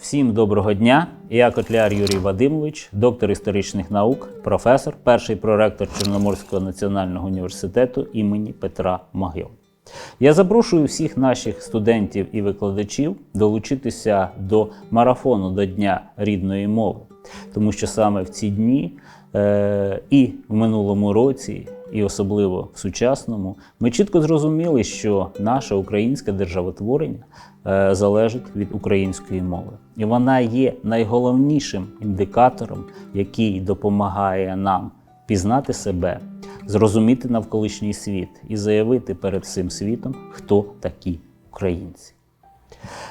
Всім доброго дня. Я Котляр Юрій Вадимович, доктор історичних наук, професор, перший проректор Чорноморського національного університету імені Петра Могил. Я запрошую всіх наших студентів і викладачів долучитися до марафону до Дня рідної мови, тому що саме в ці дні е, і в минулому році, і особливо в сучасному, ми чітко зрозуміли, що наше українське державотворення е, залежить від української мови, і вона є найголовнішим індикатором, який допомагає нам пізнати себе, зрозуміти навколишній світ і заявити перед всім світом, хто такі українці.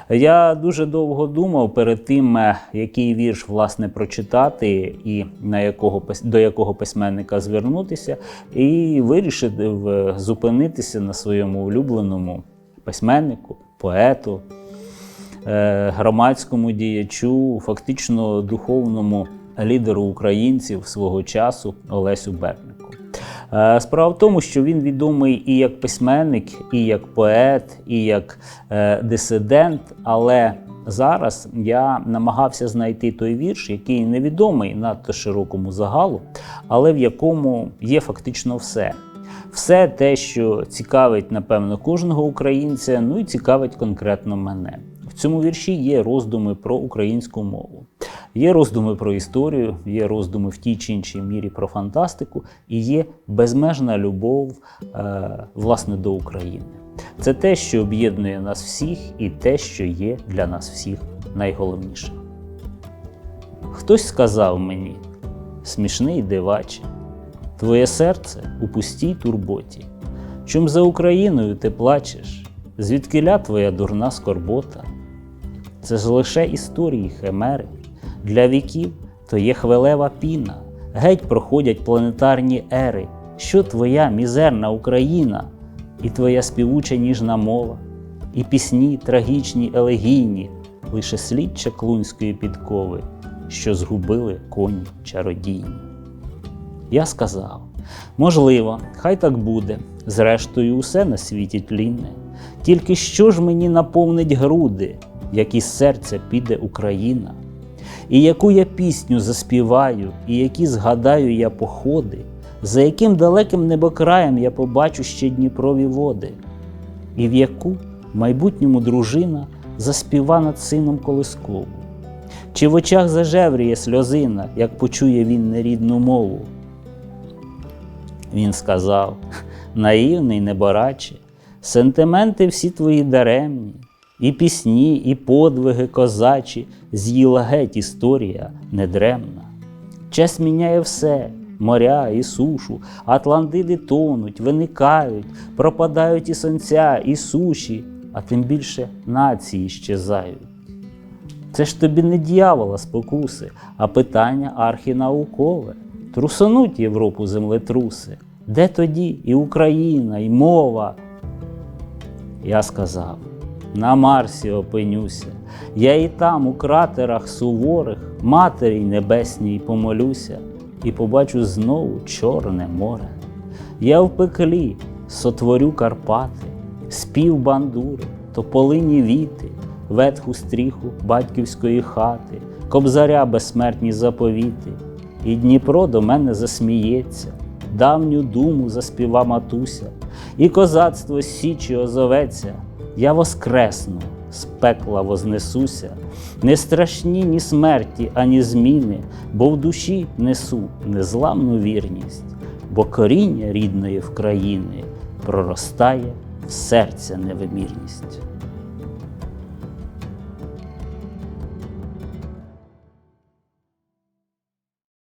Я дуже довго думав перед тим, е, який вірш власне прочитати і на якого до якого письменника звернутися, і вирішив е, зупинитися на своєму улюбленому письменнику, поету, е, громадському діячу, фактично духовному лідеру українців свого часу Олесю Бернику. Е, Справа в тому, що він відомий і як письменник, і як поет, і як е, дисидент. Але зараз я намагався знайти той вірш, який невідомий надто широкому загалу, але в якому є фактично все. Все те, що цікавить, напевно, кожного українця, ну і цікавить конкретно мене. В цьому вірші є роздуми про українську мову. Є роздуми про історію, є роздуми в тій чи іншій мірі про фантастику, і є безмежна любов е, власне до України. Це те, що об'єднує нас всіх, і те, що є для нас всіх найголовнішим. Хтось сказав мені, смішний диваче, твоє серце у пустій турботі. Чом за Україною ти плачеш? Звідкиля твоя дурна скорбота? Це ж лише історії химери. Для віків то є хвилева піна, геть проходять планетарні ери. Що твоя мізерна Україна, і твоя співуча ніжна мова, і пісні трагічні, елегійні, лише слід чаклунської підкови, що згубили коні чародійні. Я сказав: можливо, хай так буде, зрештою, усе на світі тлінне. Тільки що ж мені наповнить груди, як із серця піде Україна, і яку я пісню заспіваю, і які згадаю я походи, за яким далеким небокраєм я побачу ще Дніпрові води, і в яку майбутньому дружина заспіва над сином колискову, чи в очах зажевріє сльозина, як почує він нерідну мову. Він сказав, наївний небораче, сентименти всі твої даремні, і пісні, і подвиги козачі з'їла геть історія недремна. Час міняє все, моря і сушу, Атлантиди тонуть, виникають, пропадають і сонця, і суші, а тим більше нації щезають. Це ж тобі не дьявола спокуси, а питання архінаукове. Трусонуть Європу землетруси. Де тоді і Україна, і мова? Я сказав: на Марсі опинюся, я і там, у кратерах суворих, матері небесній помолюся, і побачу знову Чорне море. Я в пеклі сотворю Карпати, спів бандури, тополині віти, ветху стріху батьківської хати, кобзаря безсмертні заповіти, і Дніпро до мене засміється, давню думу заспіва матуся, і козацтво січі озоветься, я воскресну, з пекла вознесуся, не страшні ні смерті, ані зміни, бо в душі несу незламну вірність, бо коріння рідної в країни проростає в серця невимірність.